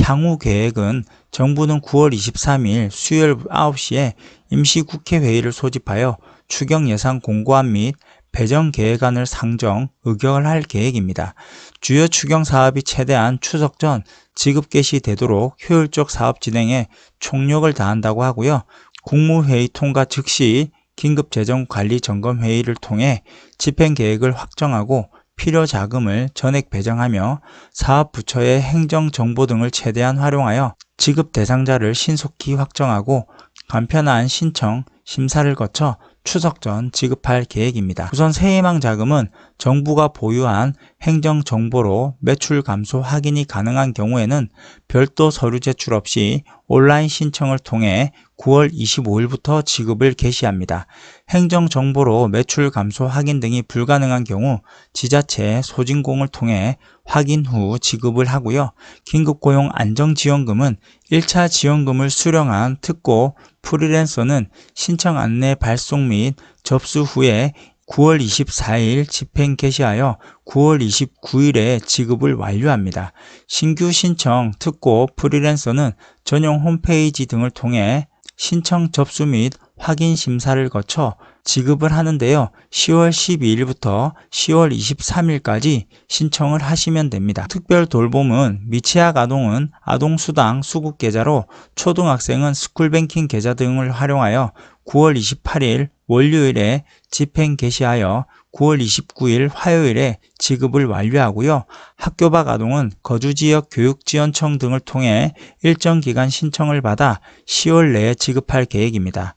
향후 계획은 정부는 9월 23일 수요일 9시에 임시국회 회의를 소집하여 추경 예산 공고안 및 배정 계획안을 상정, 의결을 할 계획입니다. 주요 추경 사업이 최대한 추석 전 지급 개시 되도록 효율적 사업 진행에 총력을 다한다고 하고요. 국무회의 통과 즉시 긴급재정관리점검회의를 통해 집행 계획을 확정하고 필요 자금을 전액 배정하며 사업 부처의 행정 정보 등을 최대한 활용하여 지급 대상자를 신속히 확정하고 간편한 신청, 심사를 거쳐 추석 전 지급할 계획입니다. 우선 새해망 자금은 정부가 보유한 행정 정보로 매출 감소 확인이 가능한 경우에는 별도 서류 제출 없이 온라인 신청을 통해 9월 25일부터 지급을 개시합니다. 행정 정보로 매출 감소 확인 등이 불가능한 경우 지자체 소진공을 통해 확인 후 지급을 하고요. 긴급고용 안정지원금은 1차 지원금을 수령한 특고 프리랜서는 신청 안내 발송 및 접수 후에 9월 24일 집행 개시하여 9월 29일에 지급을 완료합니다. 신규 신청, 특고, 프리랜서는 전용 홈페이지 등을 통해 신청 접수 및 확인 심사를 거쳐 지급을 하는데요. 10월 12일부터 10월 23일까지 신청을 하시면 됩니다. 특별 돌봄은 미취학 아동은 아동수당 수급 계좌로 초등학생은 스쿨뱅킹 계좌 등을 활용하여 9월 28일 월요일에 집행 개시하여 9월 29일 화요일에 지급을 완료하고요. 학교 밖 아동은 거주지역 교육지원청 등을 통해 일정 기간 신청을 받아 10월 내에 지급할 계획입니다.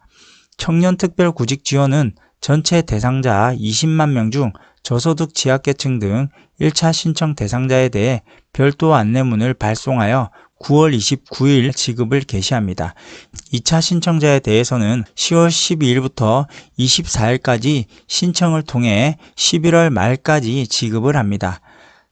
청년특별구직 지원은 전체 대상자 20만 명 중 저소득 지역계층 등 1차 신청 대상자에 대해 별도 안내문을 발송하여 9월 29일 지급을 개시합니다. 2차 신청자에 대해서는 10월 12일부터 24일까지 신청을 통해 11월 말까지 지급을 합니다.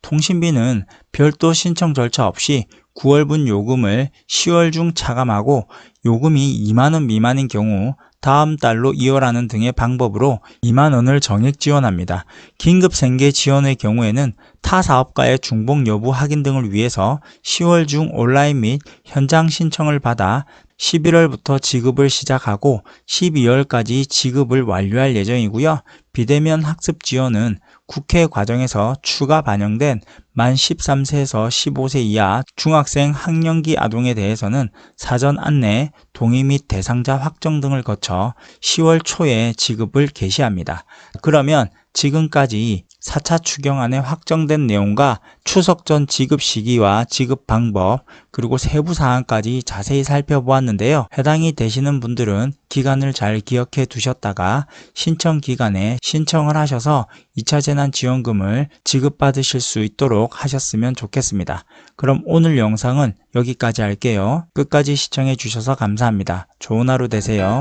통신비는 별도 신청 절차 없이 9월분 요금을 10월 중 차감하고 요금이 2만원 미만인 경우 다음 달로 이월하는 등의 방법으로 2만 원을 정액 지원합니다. 긴급 생계 지원의 경우에는 타 사업가의 중복 여부 확인 등을 위해서 10월 중 온라인 및 현장 신청을 받아 11월부터 지급을 시작하고 12월까지 지급을 완료할 예정이고요. 비대면 학습 지원은 국회 과정에서 추가 반영된 만 13세에서 15세 이하 중학생 학령기 아동에 대해서는 사전 안내, 동의 및 대상자 확정 등을 거쳐 10월 초에 지급을 개시합니다. 그러면 지금까지 4차 추경안에 확정된 내용과 추석 전 지급 시기와 지급 방법 그리고 세부 사항까지 자세히 살펴보았는데요. 해당이 되시는 분들은 기간을 잘 기억해 두셨다가 신청 기간에 신청을 하셔서 2차 재난지원금을 지급받으실 수 있도록 하셨으면 좋겠습니다. 그럼 오늘 영상은 여기까지 할게요. 끝까지 시청해 주셔서 감사합니다. 좋은 하루 되세요.